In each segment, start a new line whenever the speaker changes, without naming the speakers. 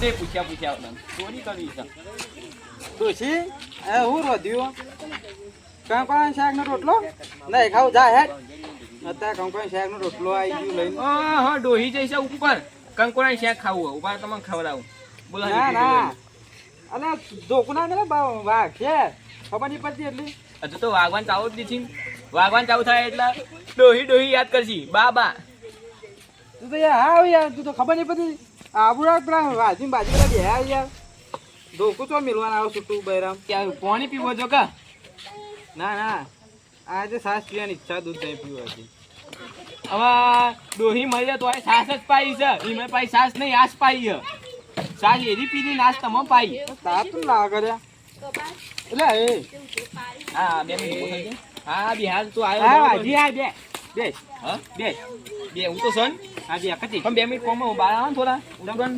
તે પૂછ્યા પૂછ્યા વગર. ચોરી કરવી છે?
ડોશી એ હું રોધ્યું? કંકણ શાક નો રોટલો? નહીં ખાવું જા હેડ. અત્યારે કંકણ શાક નો રોટલો આવી ગયું લઈને.
હા હા ડોહી જઈશે ઉપર. કંકોડા શાક ખાવું ઉપર તમને ખવડાવું. બોલો
ના ના. અલે ધોકું ને વાઘ છે. ખબર નહીં પડતી એટલી.
હજુ તો વાઘવાન ચાવું જ નથી વાઘવાન ચાવું થાય એટલે ડોહી ડોહી યાદ કરશી. બા બા.
તું તો યાર હા યાર તું તો ખબર નહીં પડતી. આબુડા પેલા વાજી બાજુ પેલા બે યાર. ધોકું ચો મિલવાના આવું છૂટું બૈરામ.
ત્યાં પાણી પીવો છો કા?
ના ના. આજે સાસ પીવાની ઈચ્છા દૂધ નહીં પીવું હતી
હવે ડોહી જાય તો સાસ જ પાઈ છે. એમાં પાઈ સાસ નહીં આસ પાઈ છે. સાસ એરી પીધી નાસ તમે પાઈ.
તાપ તો લાવ કર્યા. એટલે
હા બે મિનિટ જા. હા બિહાર તું
હા
ભાજી
વાજી હા બે બે
હા?
બે
બે હું તો સન.
હા બે કતી
પણ બે મિનિટ કોમાં બહાર આવો થોડા. ઉડન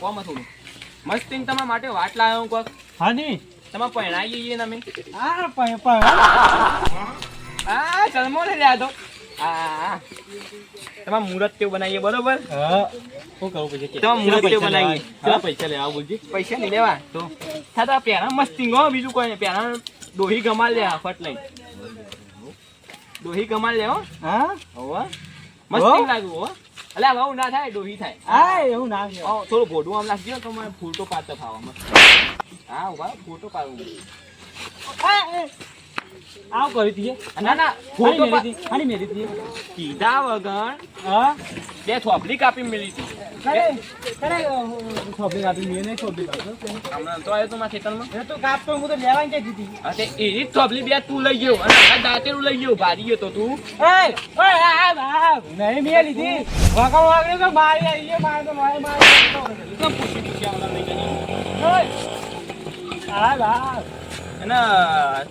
કોમાં થોડું. મસ્તી તમારા માટે વાટ લાવ્યો કોક.
હા ની
તમે પહેણાઈ જઈએ ને અમે?
હા પણ પણ
હા. ચલમો લઈ રહ્યા તો. હા. તમારે મુહૂર્ત તેવું બનાવીએ બરોબર?
હા. શું કરવું પછી
તમારે મુહૂર્ત તેવું બનાવીએ?
ચલો પૈસા લે આવું બોલજી?
પૈસા નહીં લેવા. તો? થતા પહેલા મસ્તી હો બીજું કોઈ નહીં. પહેલા ડોહી કમાલ લે ફટ લઈ ડોહી કમાલ લેવો હા. હોવા મસ્તી લાગ્યું હો? અલે આવું ના થાય ડોહી થાય.
હા એવું ના
હા થોડું ગોડું આમ લાગજો તો મને ફૂટો પાડતા ખાવા મસ્ત હા ઊભા ફોટો પાડવું
આવ કરી દીએ
ના ના ફોટો
ફોટો મેરી દી આની મેરી દી
કીધા વગર
હા?
બે થોપલી કાપી મેલી હતી.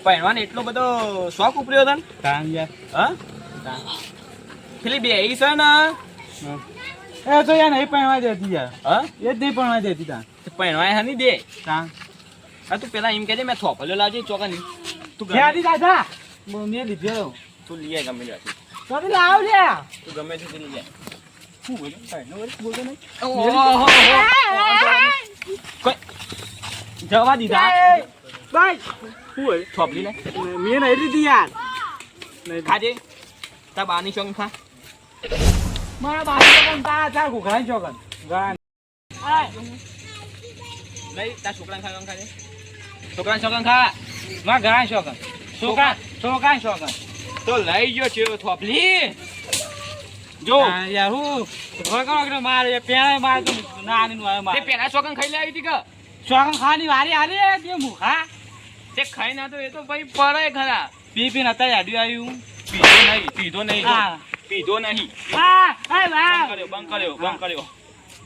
પહેરવાનો એટલો બધો શોખ ઉપર્યો તને?
કામ યાર
હા? પેલી બે છે ને?
એ તો યાર નહીં પહેરવા દેતી યાર
હા
એ જ નહીં પહેરવા દેતી તા
પહેરવાય હની દે
તા
હા તું પેલા એમ કહેજે મેં થોપલ્યો લાવજે ચોકાની તું
ક્યાંથી દાદા મેં લીધેલો
તું લઈ ગમે ત્યાંથી.
તો લાવ લે
તું ગમે છે લઈ આય.
શું નહીં
ઓહો, જવા દીધા
બાય
શું હોય થોપલી લે
મેં નહીં લીધી યાર
ખાજે તા બાની શોખ ખા
મારા તો પણ તારા ચાર ઘોઘરા ચોકન ગાન
લઈ તાર છોકરાને ખાવા ખાજે. છોકરા શોખ ખા.
મારા ઘરા ચોકન છોકરા. છોકરા ચોકન
તો લઈ ગયો છે થોપલી. જો.
યાર હું ભગવાન વગર મારે પેલા મારે તો નાની નું આવે મારે.
પેલા ચોકન ખાઈ લાવી હતી કે?
ચોકન ખાવાની વારી હાલી તે મુખા
તે ખાઈ ના તો એ તો ભાઈ પડે ખરા.
પી પી અત્યારે આડ્યું આવ્યું.
પીધો નહીં પીધો નહીં.
હા.
પીધો નહીં.
વાહ હા
બંધ કર્યો બંધ કર્યો બંધ કર્યો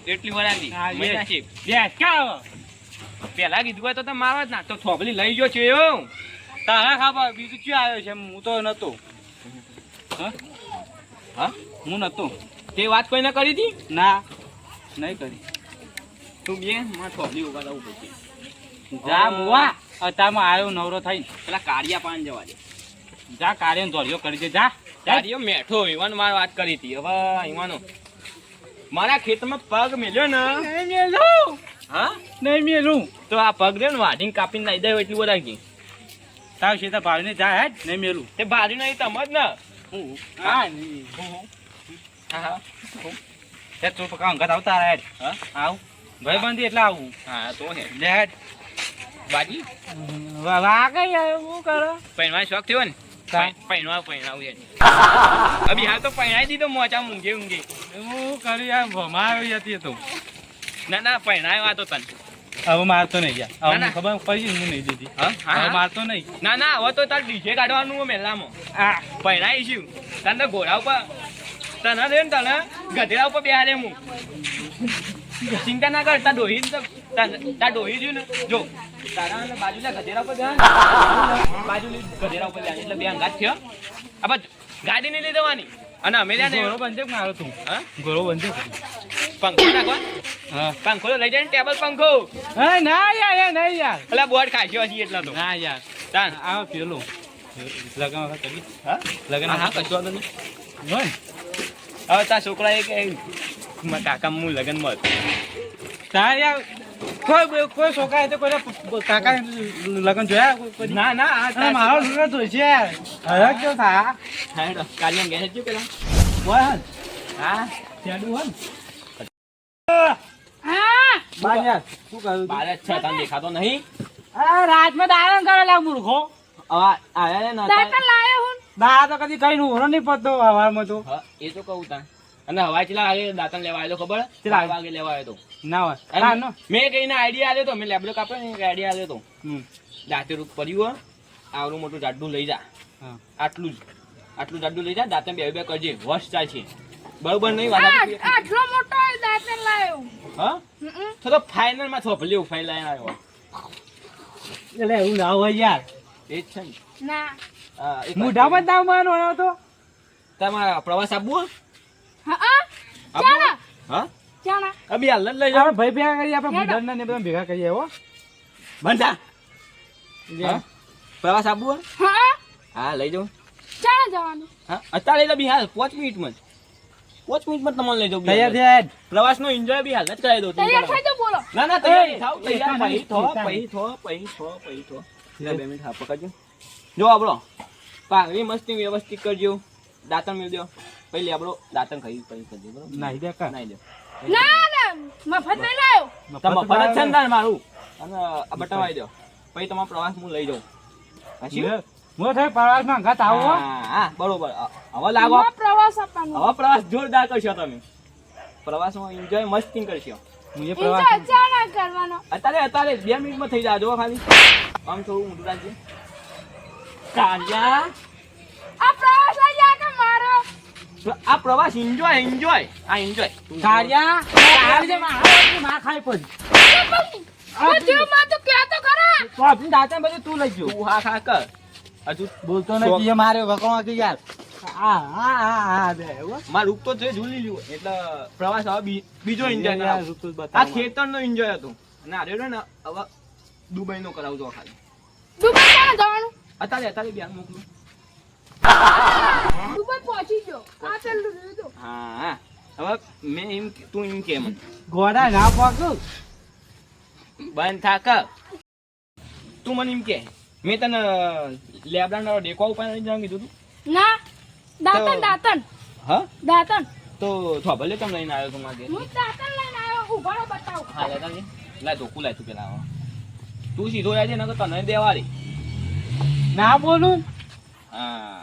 એટલી વાર આવી
હા,
મહિના છે.
કાવ
પેલા કીધું હોય તો તમે મારવા જ ના. તો થોભલી લઈ ગયો છે એવું.
તારા ખબર બીજું ક્યાં આવ્યો છે? હું તો નતો. હા?
હા?
હું નતો.
તે વાત કોઈને કરી હતી?
ના નહીં કરી.
તું બે માં થોભલી ઊભા થવું પછી
જા મુવા. અત્યારમાં આવ્યો નવરો થઈને.
પેલા કાળિયા પાન જવા દે.
જા કાર્ય ધોર્યો કરી દે. જા.
કાળિયો મેઠો ઈવાન માર વાત કરી હતી. હવે ઈવાનો. મારા ખેતમાં પગ મેલ્યો ને.
નહીં મેલું.
હા?
નહીં મેલું.
તો આ પગ રે ને વાઢીને કાપીને નાઈ દે એટલું બધા કી
તાવ સીધા ભાવીને જાય હેડ. નહીં મેલું.
તે ભાડી નહીં તમ જ ને.
હા? નહીં.
હા હા.
તે તું પકા અંગત આવતા હેડ.
હા?
આવ. ભાઈ બંધી એટલે આવું.
હા તો હે.
લે હેડ.
બાજી?
વાગે હું કરો?
પૈણવાનો શોખ થયો ને? પૈણવા પૈણાવું યાર અભી હાલ તો પૈણાઈ દીધો મોચા મૂંઘે ઊંઘે
હું કરી યાર ભમાવી હતી તો
ના ના પૈણાયો આ તો તને
હવે મારતો નહીં યાર હવે ખબર પડી હું નહીં દીધી
હા હા
મારતો નહીં
ના ના હવે તો તાર ડીજે કાઢવાનું હો મેલામાં
આ
પૈણાઈ છું તને તો ઘોડા ઉપર તને રે ને તને ગધેડા ઉપર બેહારે હું ચિંતા ના કર તાર ડોહી તો તાર ડોહી રહ્યું ને? જો. તારા બાજુના ઉપર બાજુની એટલે બે અંગાત થયો. આ ગાડી નહીં લઈ દેવાની અને અમે ત્યાં
ગોળો બંધે મારો તું?
હા?
ઘોડો બંધે
પંખો નાખવા
હા.
પંખો તો લઈ જાય ને ટેબલ પંખો.
હા ના યાર નહીં યાર.
એટલે બોર્ડ ખાસ્યો હજી એટલા તો.
ના યાર.
તાન.
આ પેલો. લગન વખત કરી.
હા?
લગન
હા કશું વાંધો નહીં હવે તાર છોકરા એક કાકા હું લગન મત
તાર યાર કોઈ કોઈ છોકરા તો કોઈ કાકા લગન જોયા કોઈ- કોઈ?
ના ના આ
અને મારો લુગડો ધોશે હવે કેવું થા?
હા હેડો કાલિયા પેલા.
બોલ.
હા? છેડું હન
હા.
બાર શું કહ્યું
બાર જ છે તને દેખાતો નહીં.
આ રાતમાં દારણ કરે લા મૂર્ખો.
હવે આયા ને
દાંતણ લાયો હું.
દા તો કદી કઈ નું નહીં પડતો હવારમાં તો.
એ તો કહું તા અને હવા ચેલા વાગે દાંતન લેવા આવ્યો ખબર?
ચેલા
વાગે લેવા આવ્યો તો.
ના હોય. ના નો.
મેં કઈને આઈડિયા આલ્યો તો મેં લેબડો કાપ્યો ને આઈડિયા આલ્યો તો.
હમ.
દાંતે રૂપ પડ્યું આવડું મોટું જાડું લઈ જા. આટલું જ. આટલું જાડું લઈ જા દાંતે બે બે કરજે. વશ ચાલશે. બરોબર નહીં વાત
આટલો મોટો દાંતણ લાયો.
હા? તો તો ફાઇનલમાં થોપલી એવું ફાઇલ આવ્યો
એટલે એવું ના હોય યાર.
એ જ છે ને.
ના.
મોઢામાં જ ના માનો આવ્યો તો
તમારા પ્રવાસ આપવું?
હા હા.
હાલ લઈ
ભાઈ ભેગા કરી આપણે. ને બધા ભેગા કરીએ હો.
બંધા. પ્રવાસ આપવું
હા
હા. લઈ જાવ
ચાલો જવાનું.
હા અત્યારે લઈ બી હાલ પાંચ મિનિટમાં. પાંચ મિનિટમાં તમને લઈ જાઉં
તૈયાર. થયા
પ્રવાસનો એન્જોય બી હાલ જ કરાવી દઉં
તૈયાર થઈ જાઓ બોલો.
ના ના તૈયાર થાવ તૈયાર પહી થો પહી થો પહી થો પહી થો. બે મિનિટ હા પકડજો. જો આપણો પાઘડી મસ્તી વ્યવસ્થિત કરજો. દાંતણ મેળ દો પછી આપણો દાંતણ ખાઈ પછી કરજો બરોબર?
નાહી દે કા?
નાઈ દે.
ના ના મફત નહીં લાયો.
તમે મફત છે ને મારું? અને આ બટાવાઈ દો. પછી તમારો પ્રવાસ હું લઈ જાઉં. હાચી?
હું થાય પ્રવાસમાં ઘાત આવો હા.
હા બરોબર. હવે લાગો.
પ્રવાસ આપવાનો.
હવે પ્રવાસ જોરદાર કરશો તમે. પ્રવાસમાં એન્જોય મસ્તી કરશો.
મુજે
પ્રવાસ
અચાનક કરવાનો.
અત્યારે અત્યારે બે મિનિટમાં થઈ જાય જો ખાલી. આમ થોડું મોટું રાખજે. કાલ્યા
આ પ્રવાસ
આ પ્રવાસ એન્જોય એન્જોય આ એન્જોય
કાળિયા માં આવો માં ખાઈ પડી
આ જીવમાં તો કે તો ખરા.
તો આપણી દાતા બધું તું લઈ ગયો.
તું હા ખા કર. હજુ
બોલતો નથી એ મારે વકવા કે યાર. આ આ આ આ દે
માર રૂપ તો છે ઝૂલી લ્યું. એટલે પ્રવાસ હવે બી- બીજો એન્જોય આ
ખેતર
નો એન્જોય હતો. અને આ રેડો ને હવે દુબઈ નો કરાવજો ખાલી.
દુબઈ જવાનું?
અત્યારે અત્યારે બ્યાન મોકલું.
દુબઈ પહોંચી ગયો. આ પેલું રહ્યું તો.
હા હા. હવે મેં એમ તું એમ કે મને.
ગોડા ના પાકું.
બંધ થાક તું મને એમ કે. મેં તને લેબડાનો ડેકો ઉપર જવાનું કીધું તું.
ના દાતન
હા?
દાંતણ.
તો થોભલે તમે લઈને આવ્યો તું માગે
હું દાંતણ લઈને આવ્યો ઉભારો બતાવું.
હા લેતા ધોકું લાય તું પેલા. તું સીધો રહેજે નકર તને દેવાળી
ના બોલું.
હા.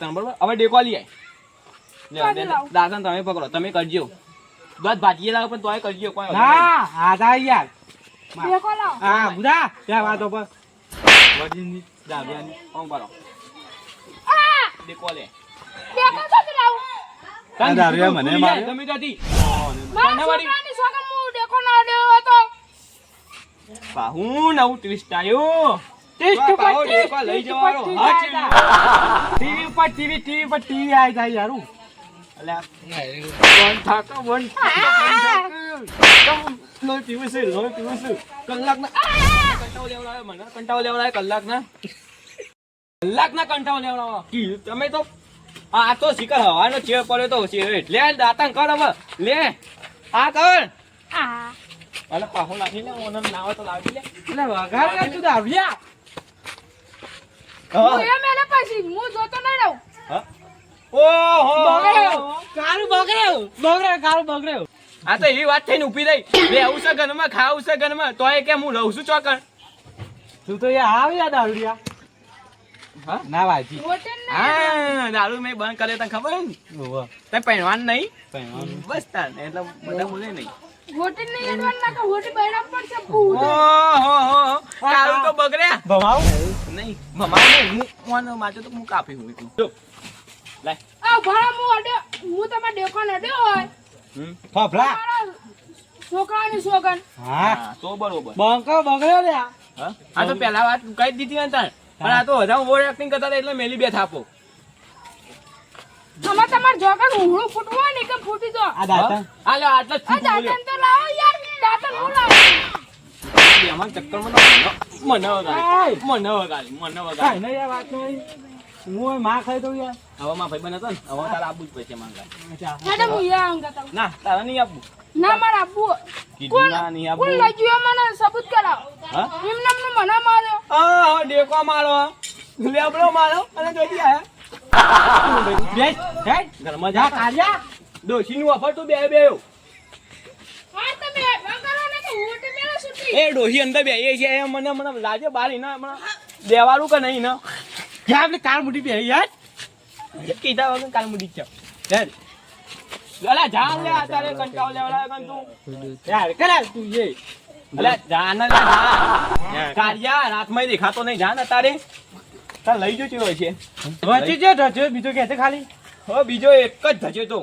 બરોબર હવે ડેકો લઈ
લાવું.
દાદા તમે પકડો તમે કરજો. બસ ભાજીએ લાવો પણ તોય કરજો કોઈ
ના આ જા યાર.
દેખો લાવો.
હા બુધા ત્યાં વાતો પર વડીની દાવ્યાની
નહીં. કોણ ડેકો લે
દેખો તો લાવું.
આ મને
ભૂલી જાય,
માર્યો.
મારા છોકરાની સોગન હું દેખો ના દેવો હતો
બા, નવું ટ્વિસ્ટ આયું.
ટેસ્ટ ટેસ્ટ
લઈ જવાનો.
ટીવી પર ટીવી ટીવી પર ટીવી આવી જાય યારું
અલ્યા, થાકો, બંધ થાકો, બંધ થાકો. લોહી પીવું છે, લોહી પીવું છે. કલાકના કંટાળો લેવડાવે મને, કંટાળો લેવડાવે કલાકના. કલાકના કંટાળો લેવડાવે. તમે તો આ તો શિકાર હવાનો ચેર પડ્યો તો છે એટલે દાતા કર હવે લે આ કર
આ
અલે પાહો લાગી લે ઓનમ નાવ તો લાવી લે
એટલે વઘાર લે તું દાવ્યા
હું.
હા.
એ મેલે પછી હું જોતો નહીં રહું.
ઓહો.
કારું બગડ્યો? બગડ્યો કારું બગડ્યો?
આ તો એવી વાત થઈને ઊભી રહી. આવું છે ઘરમાં ખાવું છે ઘરમાં તોય કેમ હું રહું છું ચોકણ
તું તો યાર આવ
હા?
ના વાજી.
હા દારૂ મેં બંધ કરે તને ખબર ને? તને પહેરવાનું નહીં?
પહેરવાનું.
બસ તાર એટલે બધા બોલે નહીં.
હોટેલ ને એડવાન ના કે હોટેલ બૈરામ પડશે ભૂત.
ઓહો હો તારું તો બગડ્યા.
ભમાવ?
નહીં. મમા હું મને માટે તો હું કાપી હું જો લાય
આ ભાડા હું અડ્યો હું તમારા ડેકો અડ્યો હોય.
હમ.
ફફલા.
છોકરાની સોગન.
હા.
તો બરોબર.
બંકો બગડ્યો લે
હા? આ તો પહેલા વાત કહી જ દીધી ને પણ આ તો વધારે ઓવર એક્ટિંગ કરતા એટલે મેલી બે થાપો
આમાં તમાર જોગન ઉહળું ફૂટવું હોય ને કે ફૂટી જો
આ દાતા
લે આટલા
આ
છૂટું
તો લાવો યાર દાંતન હું લાવું.
બેમાં ચક્કરમાં તો મને વગાડી મને વગાડી મને વગાડી
નહીં યાર વાત નહીં. હું માં ખાઈ દઉં યાર.
હવે માં ભાઈ બને તો ને. હવે તારે આપવું જ પડશે માંગા
અચ્છા.
મેડમ હું યા અંગત આવું.
ના તારે નહીં આપવું.
ના મારે આપવું.
કીધું ના નહીં
કોણ લઈ ગયો મને સબૂત કરાવો?
હા?
એમ મને માર્યો.
આ ડેકો મારો લેબડો મારો અને જોઈતી આયા બેસ હેડ ઘરમાં જા કાઢ્યા ડોશીનું ઓફર તું બે બે
હા તમે એવા કરો ને કે હું તો પેલા છૂટી
એ ડોહી અંદર બેહીએ છે. એ મને મને લાગે બાર એના હમણાં દેવાળું કે નહીં ને? યા આપણે કાર મૂડી બેહી યાર. કીધા વગર કાર મૂડી છે. યાર અલા જા લે અત્યારે કંટાળો લેવડા કન તું? યાર કરા તું એ? અલે જા ના જા કારિયા રાતમાં દેખાતો નહીં જા ને તારે તાર લઈ જો હોય છે.
વચ્ચે જે ઢચ્યો બીજો કે ખાલી?
હવે બીજો એક જ ધજે તો.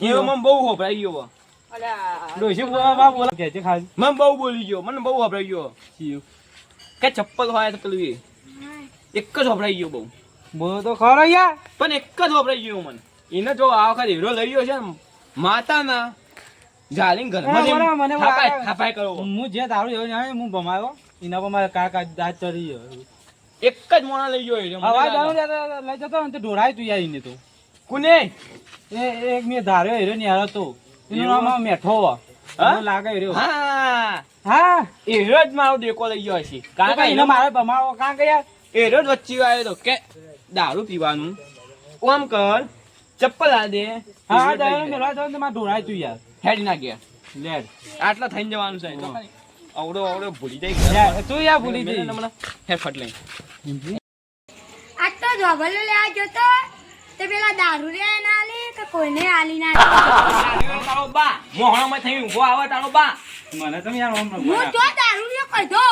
એવો બહુ હોભરાઈ ગયો.
ડોશી બોલા બોલા કે છે ખાલી.
મને બહુ બોલી ગયો મને બહુ હોભરાઈ ગયો. કે ચપ્પલ હોય તો પેલું એક જ હોભરાઈ ગયો બહુ.
બોલો તો ખરો યાર.
પણ એક જ વપરાઈ ગયું મને. એને જો આ વખત હીરો લઈ ગયો છે માતાના જાલીન
બરાબર, મને
થાપાય. થાપાય કરો.
હું જે દારૂ એવો જાણે હું ભમાયો. એના પર મારે કાકા દાંત ચડી ગયો.
એક જ મોણા લઈ ગયો
હવા લઈ જતો ને તો ઢોળાય તું યાર એને તો.
કોને?
એ એક મેં ધાર્યો હીરો ની હારો તો એનું નામ મેઠો લાગે રહ્યો.
હા.
હા?
હીરો જ મારો દેકો લઈ ગયો છે
તો
કારણ કે
એને મારે ભમાવો કાં કે યાર
જ વચ્ચે આવ્યો તો કે દારૂ પીવાનું. ઓમ કર ચપ્પલ આ દે
હા દારૂ મેળવા ને મારે ઢોળાય તું યાર.
હેડ ના ગયા
લેડ
આટલા થઈને જવાનું છે. આવડો આવડો અવડો અવડો ભૂલી જાય.
યાર, તું યાર ભૂલી જઈ
હમણાં હે ફટ લઈ.
આજ તો જોબલો લેવા ગયો તો પેલા દારૂ રે ના લે કે કોઈને આલી ના
તારો બા મોહણામાં થઈ ઊંઘો આવે તારો બા.
મને તમે યાર ઓમ
હું તો દારૂ રે કીધો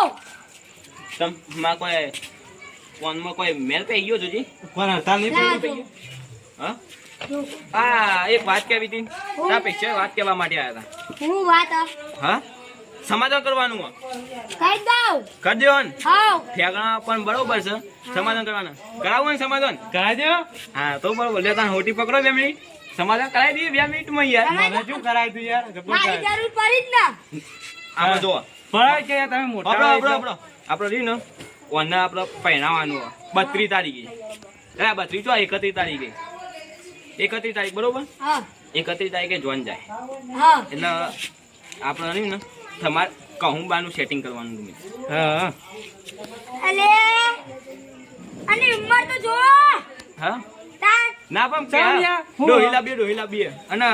તમમાં કોઈ ફોનમાં કોઈ મેલ પે ગયો જોજી?
કોણ હતા નહીં પડી?
જો.
હા? આ એક વાત કહેવી હતી. તા પૈસા વાત કહેવા માટે આવ્યા
હું વાત આ.
હા? સમાધાન કરવાનું
કરી દઉં.
કરી દેવો ને
હાવ
ઠેકાણા પણ બરોબર છે. સમાધાન કરવાના. કરાવો ને સમાધાન.
કરાવી દો
હા તો બરોબર લે તાન હોટી પકડો બે મિનિટ. સમાધાન કરાવી દઈએ બે મિનિટમાં યાર.
મને શું કરાય તું યાર?
મારી જરૂર પડી જ ના.
આમાં જો
પડાય કે યાર તમે મોટા
આપણો આપણો. આપણો આપણો રહ્યું ને ઓને આપણો પહેરાવાનું બત્રીસ તારીખે. એ બત્રીસ તો એકત્રીસ તારીખે. એકત્રીસ તારીખ બરોબર?
હા.
એકત્રીસ તારીખે જોન જાય.
હા.
એટલે આપણે રહ્યું ને તમારે કહું બાનું સેટિંગ કરવાનું ગમે.
હા.
અલે અને ઉંમર તો જો
હા? ના પણ
કે ડોહીલા હું?
ડોહીલા લાવીએ અને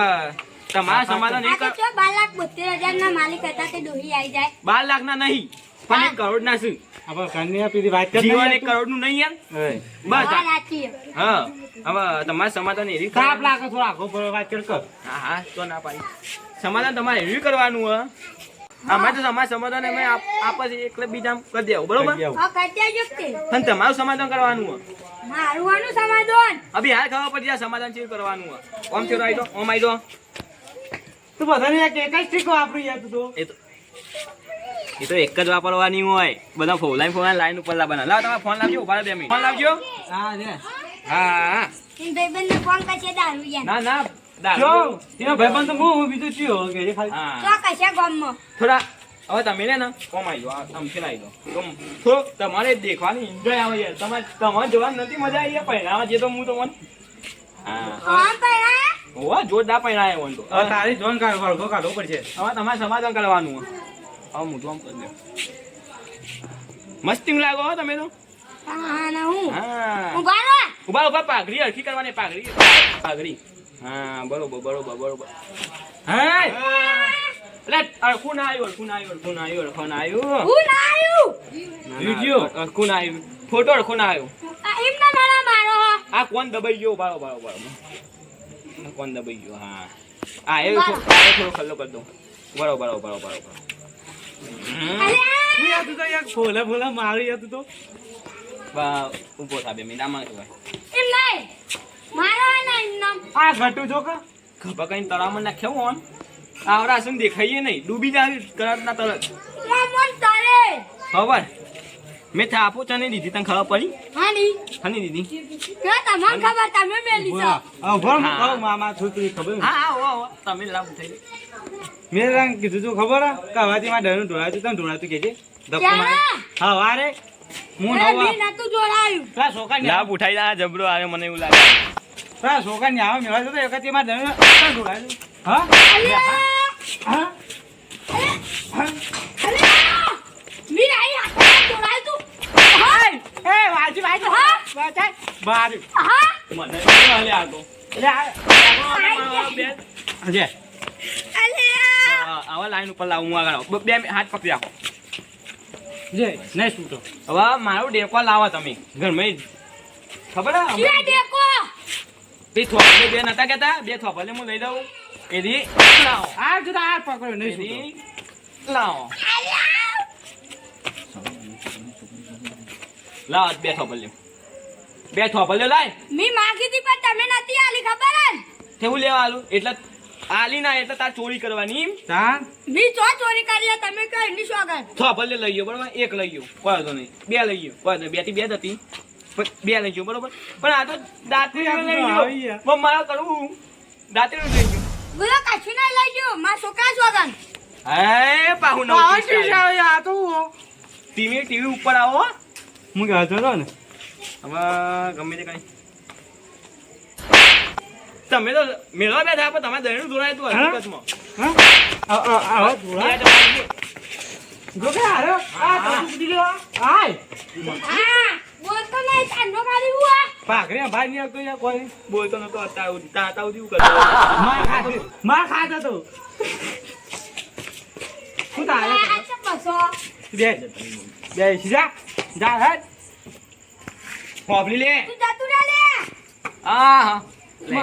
તમારા સમાધાન એક
જો બાર લાખ 72000 ના માલિક હતા તે ડોહી આવી જાય.
12 લાખ ના નહીં પણ એક કરોડ ના શું
હવે કન્યા પીધી વાત કરતા
જીવન
યાર
એક કરોડનું નહીં યાર બસ.
હા
હવે તમારે સમાધાન એવી
તાપ લાખ થોડો આખો વાત કર કર.
હા હા તો ના પાડી. સમાધાન તમારે એવી કરવાનું હે. અમારે તો સમાજ સમાધાન અમે આપ આપસ એકલે બીજા કરી દેવું બરોબર? પણ તમારું સમાધાન કરવાનું હે
મારું સમાધાન.
અભી હાલ ખબર પડી જાય સમાધાન શું કરવાનું હે ઓમ ચેરો આવી દો ઓમ આવી દો
તું બધાને એક એક જ ટીકો વાપરી યાર તું
એ તો એ તો એક જ વાપરવાની હોય. બધા ફોલાઈ ફોલાઈ લાઈન ઉપર લાવવાના. લાવ તમે ફોન લાવજો ઊભા રહો બે મિનિટ. ફોન લાવજો.
હા
હા હા.
ભાઈ ભાઈબંધને ફોન કરશે દારૂ
ના ના.
જો
દારૂ.
ભાઈબંધ તો હું હું બીજું ચિયો કે ખાલી.
હા.
તો કશે ગામમાં?
થોડા હવે તમે રે ને કોમ આવી આમ ખેલાઈ દો તો તમારે દેખવાની એન્જોય આવે યાર તમારે તમારે જોવાની નથી મજા આવી પહેરાવા જે તો હું તો મને હા જોરદાર પહેરાય તો.
તારી જોન કાઢ વળગો પડશે.
હવે તમારે સમાધાન કરવાનું હે. હવે મોઢું આમ કરી દો મસ્તી લાગો હો તમે તો.
હા ના હું.
હા. ઊભા ઊભા પાઘડી હરખી કરવાની પાઘડી. પાઘડી. હા બરોબર બરોબર બરોબર. હે? એટલે ના આવ્યું? અડખું ના આવ્યું? ના આવ્યું? ના આવ્યું?
હું આવ્યું
વિડિયો. ના આવ્યું? ફોટો ના આવ્યું?
આ એમના મારા મારો
આ કોણ દબાઈ ગયો? બારો બારો બારો આ કોણ દબાઈ ગયો? હા. આ એ થોડો ખલ્લો કરી દો બરો બરો બરો બરો બરો
અલે!
તું યાર તો યાર ફોલે ફોલે મારી તું તો.
બા મિનિટ આમાં
એમ નહીં. ને
આ ઘટું જો કે.
ખબર કઈ તળાવમાં નાખ્યો હોન આવડા શું દેખાઈએ નહીં. ડૂબી જાય તરત ના તરત
મા તારે
ખબર? મેં થાપો ચને દીધી તને ખબર પડી?
હાની.
હની દીધી.
કે તમને ખબર તમે મેલી છો.
હા ભર
હા.
કહું મામા છું તું ખબર?
હા હા હો હો તમે લાવ થઈ
મેં તને કીધું તું ખબર? કે હવાથી માં ડરનું ઢોળાતું તને ઢોળાતું કે ધક્કો મારે? હા વારે. હું નવા. ને
લાભ ઉઠાઈ જા જબરો આવે મને એવું લાગે.
તારા છોકરા ની આવા મેળા જતો એક માં જમીન તારા છોકરા હા? હા?
લાઈન ઉપર લાવું આગળ બે હાથ પકડી રાખો.
જે નહીં છૂટો.
હવે મારો ડેકો લાવો તમે. ઘર ઘરમાં ખબર હે બે થોપલે બે નતા કેતા બે થોપલે હું લઈ દઉં એથી લાવો.
આ જુદા આ પકડ્યો નહીં છૂટો.
લાવો. લાવો બે થોપલે બે થોપલે લાય
મી માગી હતી પણ તમે નથી આલી ખબર હે?
કેવું લેવા આલું? એટલે આલી ના એટલે તાર ચોરી કરવાની.
તા
મી ચો ચોરી કરી તમે કઈ એની સોગન
થોપલે લઈ ગયો બરાબર? એક લઈ ગયો કોઈ વાંધો નહીં. બે લઈ ગયો કોઈ નહીં. બેથી બે જ હતી. બે લઈ ગયો બરોબર? પણ આ તો દાંતરી લઈ ગયો. મારા કરવું દાંતરી લઈ ગયો
બોલો કશું ના લઈ ગયો મારા છોકરા સોગન
હે પાહુ નો
આ તો
ટીવી ટીવી ઉપર આવો
હું. કહેતો હતો ને?
હવે ગમે તે કઈ તમે તો મેળવા બેઠા પણ તમે દહીણું ધોરાય તું? હકીકતમાં
હા?
જણા
જો કે હારો. આ તો ઉડી ગયો આય
હા. આ
પાઘરે ભાઈ ની યાર કોઈ
બોલતો નતો અત્યારે સુધી. તા તા સુધી હું કરતો
માં ખાતો માં ખાતો તો શું તારે?
આ બસો
બે બે સીધા જા હેડ
પોપલી લે.
તું જતું રે લે.
હા હા લે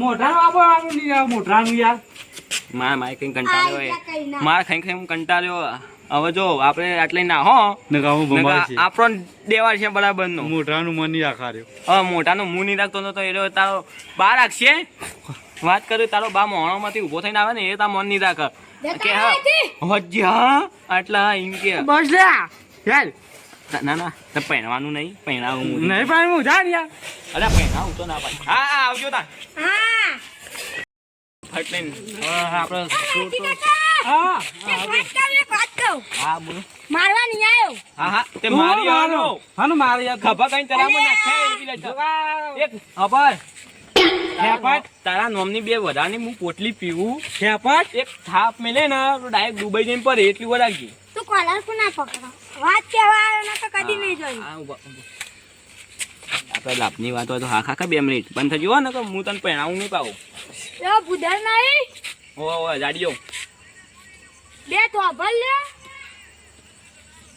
મોઢાનો આપો યાર મોઢાનું યાર.
માર માર કઈ કંટાળ્યો
કઈ
માર ખાઈ ખાઈ હું કંટાળ્યો હવે જો આપણે આટલે ના હો.
નકા હું
આપણો દેવાળ છે બરાબર નો
મોટાનું મન નહીં રહ્યો
હવે મોટાનું મું નહીં રાખતો નતો એ રહ્યો તારો બા રાખશે. વાત કરું તારો બા મોહણામાંથી ઊભો થઈને આવે ને એ તાર મન નહીં રાખે. કે હા. હજી હા આટલા એમ કે.
બસ લે. ચાલ
ના ના તો પહેરવાનું નહીં પહેરાવું
નહીં પહેરવું હું જા ને યાર
અરે પહેરાવું તો ના પાડી હા હા આવજો તા
હા.
ફટ હા આપણે.
હા.
હા બોલો.
મારવા નહીં આવ્યો.
હા હા. તે મારી આનો
હાનો મારે યાર
ખભા કઈ તરામાં નાખે એક ખબર
ખેપટ.
તારા નોમની બે વધારની હું પોટલી પીવું.
ખેપટ.
એક થાપ મેલે ને ડાયરેક્ટ દુબઈ જઈને પડે એટલી વાર રાખજે.
તું કોલર કો ના પકડો વાત કેવા આવ્યો ને તો કદી નહીં
જોઈ. આપણે લાભની વાત હોય તો હા ખાખા બે મિનિટ. બંધ થઈ જુઓ ને કે હું તને પહેણાવું નહીં પાવું
બુધર નહીં
ઓ જાડીઓ
બે ધોભલ લે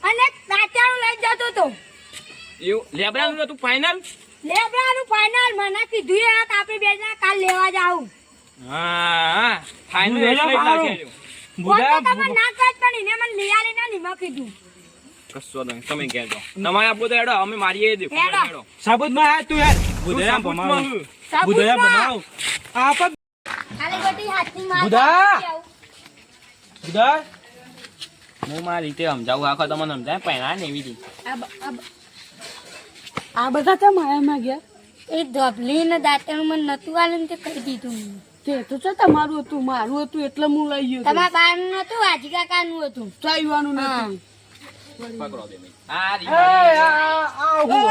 અને તાત્યાનું લઈ જતો તો.
એવું? લેબરાનું નતું ફાઇનલ
લેબરાનું ફાઇનલ મને કીધું એ કે આપણે બે જણા કાલ લેવા જાવું
હા ફાઇનલ એટલે લાગે
તો તમે ના કાઢ પણ એને મને લઈ આલી ના નીમાં કીધું.
કસો નહીં તમે કહેજો. તમારે આપો તો એડો અમે મારીએ દે
એડો સાબુતમાં આય તું યાર બુધયા
બુધયા
ભમાવ. બુધયા આપ
ખાલી ગોટી હાથની માર
બુધા! બુધા?
હું મારી રીતે સમજાવું આખો તમને સમજાય પહેણા ને એવી
આ બધા કેમ આયા માંગ્યા
એ ધબલી ને દાંતણું મને નતું આલે તે કહી દીધું
તે તો છે તમારું હતું મારું હતું એટલે હું લઈ ગયો
તમારા બારનું નતું કાકાનું હતું.
ચાઈવાનું
હા.
નથી.
પકડો બે આ
એ આ આ હું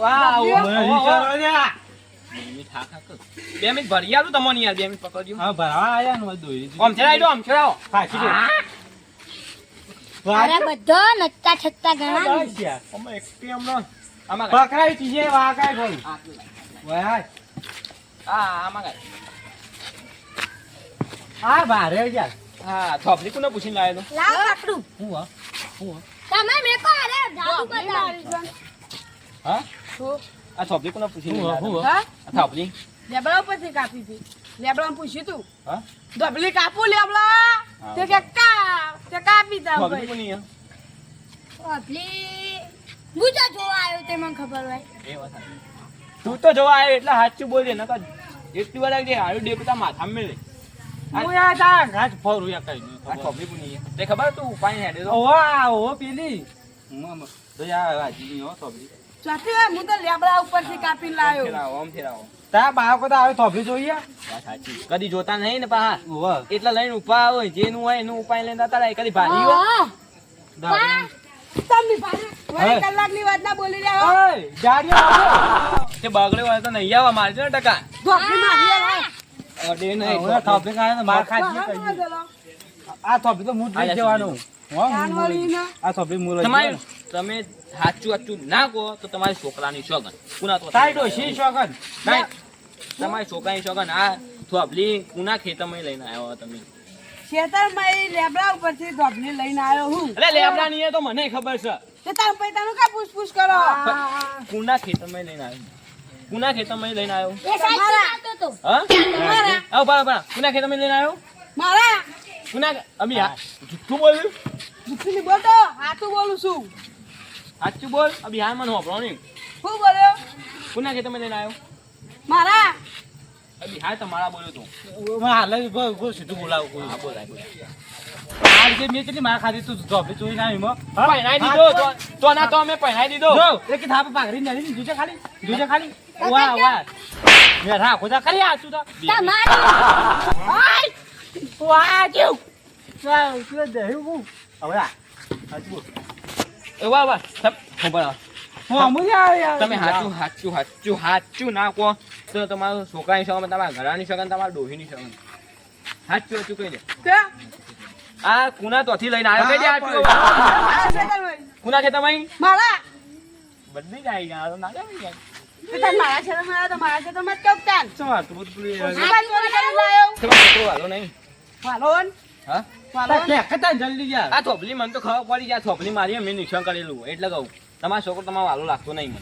વાહ. બે મિનિટ ભરી આલું તમને યાર બે મિનિટ પકડજો.
હા ભરવા આયા ને દોરી
આમ છેડાઈ દો આમ છેડાવો.
ખાસી દે
અરે બધો નચતા છત્તા ગણા
યાર.
અમે એકટી હમણાં આમાં
પકડાઈ ચીજે વાકાય
ગાય.
વાય
હા આમાં ગાય.
આ ભારે યાર.
હા થોપલી કોને પૂછીને લાવેલો?
લાવ પકડું
હું હા હું હા
તમે મેકો અરે જાદુ બતાવી
હા આ થોપલી કોને પૂછીને
હું હા, હું હા.
હા?
આ થોપલી
લેબડા ઉપરથી કાપી હતી. લેબડા પૂછ્યું તું?
હા?
ડબલી કાપું લેબડા?
હા.
તે કે કા તે કાપી દા
થોપલી કોની હે?
ધોબલી ગુજા જોવા આવ્યો તે મને ખબર હોય.
એ વાત. તું તો જોવા આવ્યો એટલે સાચું બોલજે નકર એટલી વાર લાગજે હારું ડેપતા માથા મેલે.
હું યાર તા ઘાટ ફરું યાર કઈ નહીં
આ થોપલી કોની તે ખબર તું પાણી હેડે તો?
આ ઓહો પેલી. મમ તો યાર આજી ની હો થોબલી
ચોથી હું તો લેબડા ઉપરથી કાપી લાવ્યો
ફેરાવો, ફેરાવો.
તા બાળકો તો આવે થોબલી જોઈએ
સાચી. કદી જોતા નહીં ને પાહા
ઓહો
લઈને ઉપા હોય જેનું હોય એનું ઉપાય લઈને જતા કદી ભારી હોય
હા
દારૂ.
તમે ભારે
હવે.
વળી કલાકની વાત ના બોલી રહ્યા હો.
ઓય જાડિયો આવજો.
તે બગડ્યો હોય તો નહીં આવવા મારજો ને ટકા
મારી
અડે
ખાય માર. આ થોબલી તો હું જ જવાનું આ સોપડી મું
તમારે તમે સાચું સાચું ના કહો તો તમારી છોકરાની સોગન કુના તો. તમારી છોકરાની આ કુના ખેતરમાં લઈને આવ્યો તમે.
ખેતરમાં લેબડા ઉપરથી ધોબલી લઈને આવ્યો હું.
અરે લેબડા ની તો મને ખબર છે.
તે તાર પૈતાનું કા પૂછપૂછ કરો?
કુના ખેતરમાં લઈને આવ્યો. કુના ખેતરમાં લઈને આવ્યો.
એ સાઈડ આવતો તો
હા?
તમારા.
આવો બરા બરા કુના ખેતરમાં લઈને આવ્યો?
મારા.
કુના અમી હા. જુઠ્ઠું બોલ્યું?
જુઠ્ઠું બોલતો હાથું બોલું છું.
સાચું બોલ. અભી હા મને હોપડો નહીં.
શું બોલ્યો?
કુના ખેતરમાં લઈને આવ્યો?
મારા?
અભી હા તમારા બોલ્યો તું.
મને હાલે બહુ- સીધું બોલાવું કોઈ.
હા બોલાય બોલાય.
રીતે મેં કેટલી માર ખાધી તું સોપડી જોઈને આવી એમાં. હા?
પહેરાઈ દીધો. તો તો ના તો અમે પહેરાઈ દીધો.
એક થાપ પાઘડી નથી જોજે ખાલી જોજે ખાલી. વાહ વાહ. મેં રાખો ખરી આ તું? તો કેવું વાહ તું દેહું બહુ હવે આ હાચું બોલ.
એ વાહ વાહ સબ
હું અમુલ આવે યાર
તમે હાચું હાચું હાચું હાચું ના કહો તો તમારું છોકરાની સગન તમારા ઘરાની સગન તમારા ડોહીની સગન હાચું હાચું કહી દે
તે
આ કુના તોથી લઈને આવ્યો કહી દે હાચું
મારા.
કુના છે તમે
મારા
બદલી જાય ગયા તો ના જાય.
તે મારા ખેતરમાં આવ્યો તો મારા ખેતરમાં જ કેવું તાન
શું હતું બધું નહીં
વાલોન?
હા?
વાલોન?
કતા જલ્દી યાર
આ થોપલી મને તો ખબર પડી જાય થોપલી મારી મેં નુકસાન કરેલું એટલે કહું. તમારો છોકરો તમારો વાલો લાગતો નહીં મને.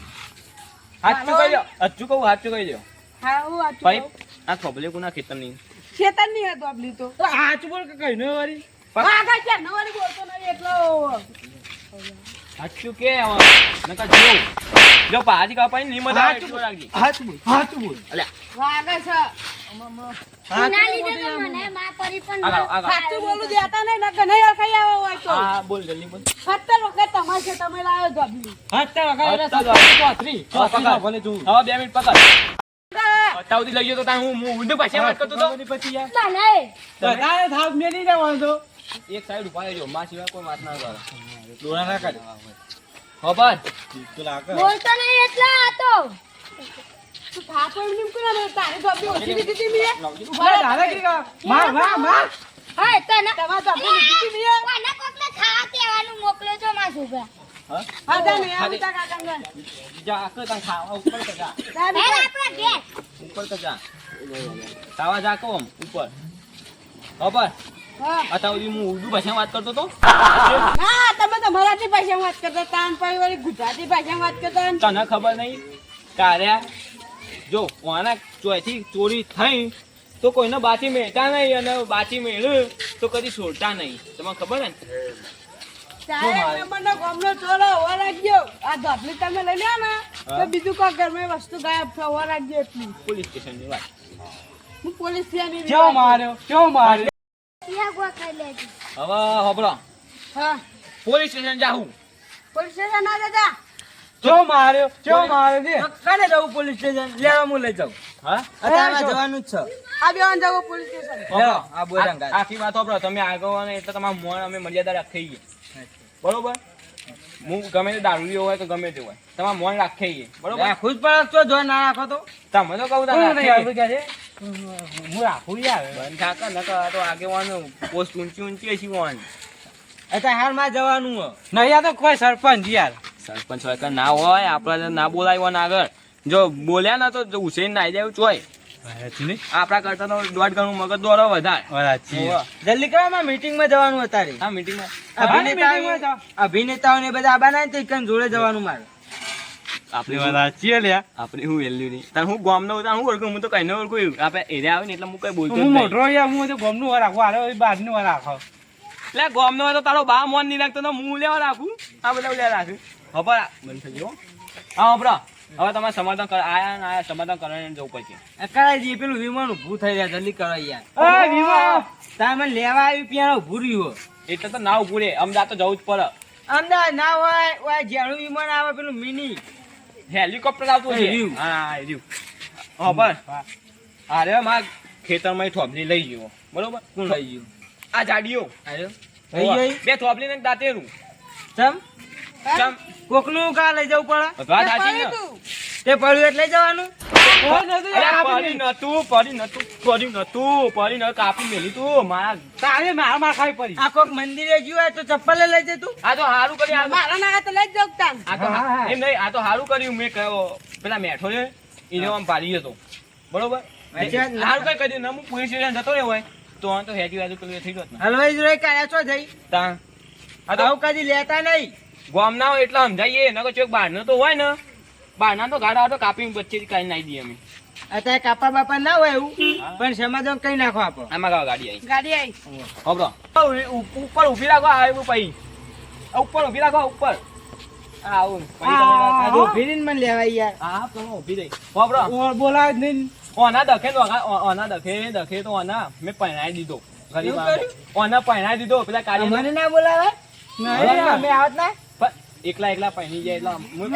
હાચું કહી દો હાચું કહું હાચું કહી દો
હા હું હાચું
ભાઈ આ થોપલી કુના ખેતર નહીં
ખેતર નહીં હતો આપલી તો.
હાચું બોલ કે કઈ નો વારી
આગળ નો વારી બોલતો નહીં એટલો
હાચું કે હવે જો જો પાજી કપાઈ નહીં મજા
હાચું
એટલું
હાચું બોલ હાચું બોલ.
અલ્યા.
વાગે છે.
લઈ ગયો તો હું હું ઊંધું પાછી વાત કરતો તો
પછી યાર.
તને.
બધાએ થાપ મેલી દેવાનો તો
એક સાઈડ ઊભા રહેજો માં સિવાય કોઈ વાત ના કરે.
ડોળા ના કરે
ખબર?
તું લાગે
બોલતો નહીં એટલે આ તો.
તું થાપો એમ કેમ કરે? ને? તારી ધોબલી ઓછી લીધી હતી મેં.
અરે દાદાગીરી કર. માર માર માર
હા તને
તમારે ધોબલી લીધી હતી મેં.
કોને કોકને ખાવા પીવાનું મોકલ્યો છો માં છોકરા.
હા?
હા ને
હા,
તા કાકા
જા આકર તાર ખાવા ઉપર તો જા.
જા
આપણા ઘેર.
ઉપર તો જા. ખાવા જા કહો આમ, ઉપર. ખબર? અત્યાર સુધી હું ઉર્દુ ભાષામાં વાત કરતો તો
ના તમે તો મરાઠી ભાષામાં વાત કરતા તાન પાડી વાળી ગુજરાતી ભાષામાં વાત કરતા ને.
તને ખબર નહીં? કાર્યા જો આના ચોથી ચોરી થઈ તો કોઈને બાચી મેળતા નહીં અને બાચી મેળ્યું તો કદી છોડતા નહીં. તમને ખબર ને? પોલીસ સ્ટેશન જાઉં
પોલીસ સ્ટેશન ના જતા?
કેવો માર્યો કેવો માર્યો દે
કાને જવું પોલીસ સ્ટેશન લેવા હું લઈ જાઉં.
હા?
અત્યારે જવાનું જ છે.
આ બેવાન જવો પોલીસ સ્ટેશન.
લેવો, આ બોલ
આખી વાત હોભળો તમે આગળ એટલે તમારા મોણ અમે મર્યાદા રાખી ગઈ બરોબર? હું ગમે તે દારૂ હોય તો ગમે તે હોય. તમારા મોણ રાખી બરોબર?
રાખવું જ પડે તો જો ના રાખો તો.
તમે તો કહું તમે
હું રાખું યાર.
બંધ થાકા નકર તો આગેવાનું પોસ્ટ ઊંચી ઊંચી હશે વોન
અત્યારે હાલમાં જવાનું હો.
નહીં આ તો કોઈ સરપંચ યાર.
સરપંચ હોય કે ના હોય આપણે ના બોલાવ્યો ને આગળ. જો બોલ્યા ને તો હુસેન નાઈ જાય ચોય. આપણા કરતા તો દોઢ ગણું મગજ દોરો વધારે.
જલ્દી કરો માં મીટિંગમાં જવાનું અત્યારે.
મીટિંગમાં.
અભિનેતાઓ ને બધા બનાય તો જોડે જવાનું મારે.
આપણી
વાત સાચી લ્યા.
આપણે હું વેલ્યુ નહીં. તાર હું ગામનો તાર હું ઓળખું? હું તો કઈ ન ઓળખું આપણે એરિયા આવે ને એટલે હું કઈ બોલતો
હું મોટો યાર હું તો ગમનું વાર રાખું. આરે બહારનું વાર રાખો.
એટલે ગામનો તો તારો બા મોન નહીં રાખતો તો હું લેવા રાખું? આ બધા લેવા રાખું. ખબર બંધ થઈ ગયો હા. હબરા હવે તમારે સમાધાન કર આયા ને આયા સમાધાન કરીને જવું પડશે
આ દઈએ પેલું વિમાન ઊભું થઈ જાય જલ્દી કરો યાર.
એ
તમે લેવા આવી ત્યાં ઊભું રહ્યું
એટલે તો ના ઉભું રે. અમદાવાદ તો જવું જ પડે.
અમદાવાદ ના હોય ઓય જેનું વિમાન આવે પેલું મિની.
હેલિકોપ્ટર આવતું છે.
રહ્યું.
હા અરે માં ખેતરમાં થોભલી લઈ ગયો. બરોબર?
શું લઈ ગયું?
આ જાડીઓ. બે થોભલી ને દાંતેરું.
ચમ? કોકનું કા લઈ જવું પડે?
વાત સાચી ને?
તે.
પડ્યું એટલે જવાનું?
પડી નતું પડી નતું પડી નતું પડી ન કાપી મેલી તું મારા.
તારે માર માર ખાવી પડી.
આ કોક મંદિરે ગયું હોય તો ચપ્પલ લઈ જતું તું.
આ તો હારું કર્યું
મારા ના તો લઈ જ તાન.
આ તો
હા, હા.
એમ નહીં આ તો હારું કર્યું મેં કહ્યો પેલા મેઠો છે એને આમ પાડી જતો બરોબર? હારું કઈ કરી હું પોલીસ સ્ટેશન જતો રહ્યો હોય તો આ તો હેજી વાજુ પેલું થઈ ગયો
હલવાઈ જોઈ કાયા છો જઈ?
તા આ તો
આવું કદી લેતા નહીં.
ગોમ ના હોય એટલે સમજાઈએ નકર ચોક બહારનો તો હોય ને. બહારના તો ગાડા તો કાપી વચ્ચેથી કાઢી નાખી દઈએ અમે.
અત્યારે કાપા બાપા ના હોય એવું પણ સમાધાન કઈ નાખો આપો.
આમાં ગાવા ગાડી આવી.
ગાડી આવી.
હોબળો. ઉપર ઊભી રાખો આ એવું પઈ ઉપર ઊભી રાખો ઉપર. આવું.
રહીને મને લેવાય યાર.
હા તો હું રહી હોબળો.
ઓ જ નહીં.
ઓના દખે તો ઓના- દખે દખે તો ઓના. મેં પહેરાઈ દીધો. ગરીબ ઓના દીધો પેલા
મને ના બોલાવે?
નહીં.
અમે આવત ના.
એકલા એકલા પહેરી જાય એટલે હું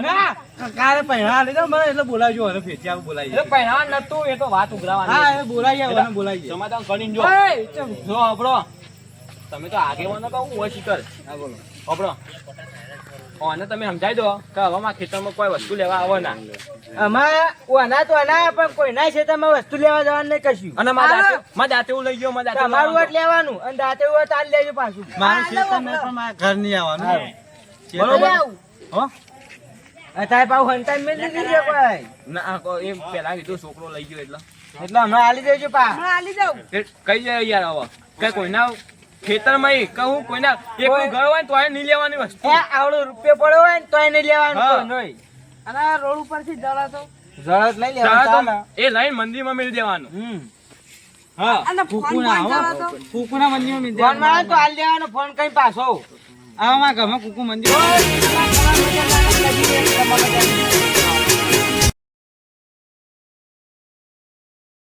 ના. કારે પહેરા લીધો મને એટલે બોલાવજો ફેટી આવું બોલાવી
એટલે પહેરાવા નતું એ તો વાત
હા
ઉઘરાવાની
એ બોલાવી આવો બોલાવી
સમાધાન કરીને જો. જો આપણો તમે તો આગેવાનો કહું હોય શીકર
હા બોલો.
આપણો ઓને તમે સમજાઈ દો કે હવે ખેતરમાં કોઈ વસ્તુ લેવા આવો ના.
અમારા ઓના તો ના પણ કોઈ ના છે તમે વસ્તુ લેવા જવાનું નહીં કશું.
અને મારા દાંતે મારા દાંતે લઈ ગયો મારા દાંતે
તમારું
એવું
લેવાનું અને દાંતે હોય તાર લેજો પાછું.
મારે ખેતર મેં પણ મારા ઘર નહીં આવવાનું.
બરોબર.
હો?
અત્યારે પાછું હંતાઈ મેલી દીધી છે કોઈ.
ના. એ પેલા કીધું છોકરો લઈ ગયો એટલે.
એટલે હમણાં આલી દેજો પા.
હમણાં આલી જાઉં.
કઈ જાય યાર હવે કઈ કોઈના ખેતરમાં ય કહું કોઈના એકનું ઘર હોય તો નહીં લેવાની વસ્તુ.
આવડો રૂપિયો પડ્યો હોય ને તોય નહીં લેવાનું
હા.
અને રોડ ઉપરથી
જળત લેવાનું.
એ લઈને મંદિરમાં મેળી દેવાનું.
હમ.
હા.
અને ફોન તો?
મંદિરમાં મિલ
ફોન તો આલ દેવાનો ફોન કઈ પાછો.
આવા મારા કુકુ મંદિર.